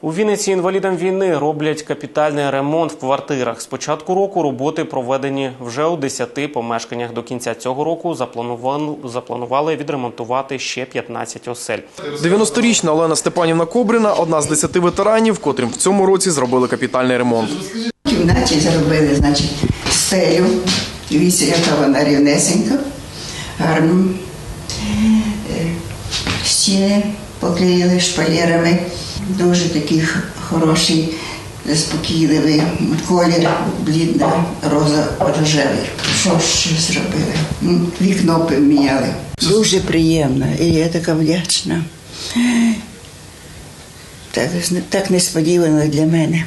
У Вінниці інвалідам війни роблять капітальний ремонт в квартирах. З початку року роботи проведені вже у 10 помешканнях. До кінця цього року запланували, відремонтувати ще 15 осель. 90-річна Олена Степанівна Кобрина – одна з 10 ветеранів, котрим в цьому році зробили капітальний ремонт. В кімнаті зробили, значить, стелю. Дивіться, яка вона рівнесенька, гарно. Е, Стіни поклеїли шпалерами. Дуже такий хороший, заспокійливий колір, блідна роза рожевий. Що ще зробили? Вікно поміняли. Дуже приємно, і я така вдячна. Так, так несподівано для мене.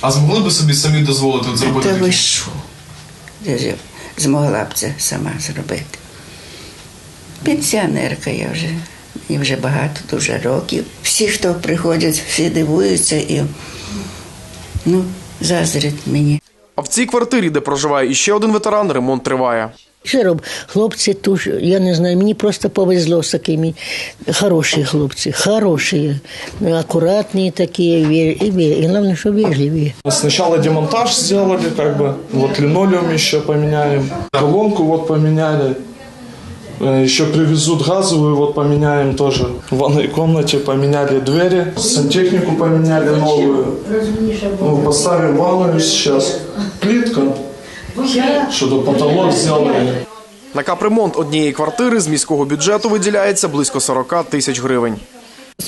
А змогли б собі самі дозволити от зробити Та ви що? Я ж змогла б це сама зробити. Пенсіонерка я вже, мені вже багато, дуже років. Всі, хто приходять, всі дивуються і ну, заздрять мені. А в цій квартирі, де проживає іще один ветеран, ремонт триває. Що роб? Хлопці туж, я не знаю, мені просто повезло з такими. Хороші хлопці, хороші, акуратні такі, і, і головне, що вежливі. Сначала демонтаж сделали, как бы, вот линолеум еще поменяем, колонку вот поменяли, Э, еще привезут газовую, вот поменяем тоже. В ванной комнате поменяли двери, сантехнику поменяли новую. Ну, поставим ванную сейчас, плитка, что-то потолок сделали. На капремонт однієї квартири з міського бюджету виділяється близько 40 тисяч гривень.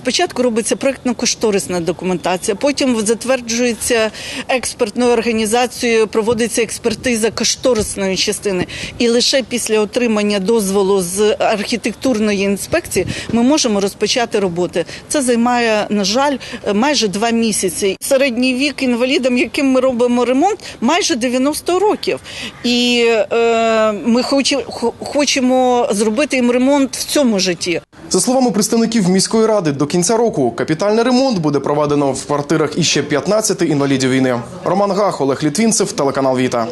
Спочатку робиться проєктно-кошторисна документація, потім затверджується експертною організацією, проводиться експертиза кошторисної частини. І лише після отримання дозволу з архітектурної інспекції ми можемо розпочати роботи. Це займає, на жаль, майже два місяці. Середній вік інвалідам, яким ми робимо ремонт, майже 90 років. І е, ми хочемо зробити їм ремонт в цьому житті. За словами представників міської ради, до кінця року капітальний ремонт буде проведено в квартирах іще 15 інвалідів війни. Роман Гах, Олег Літвінцев, телеканал Віта.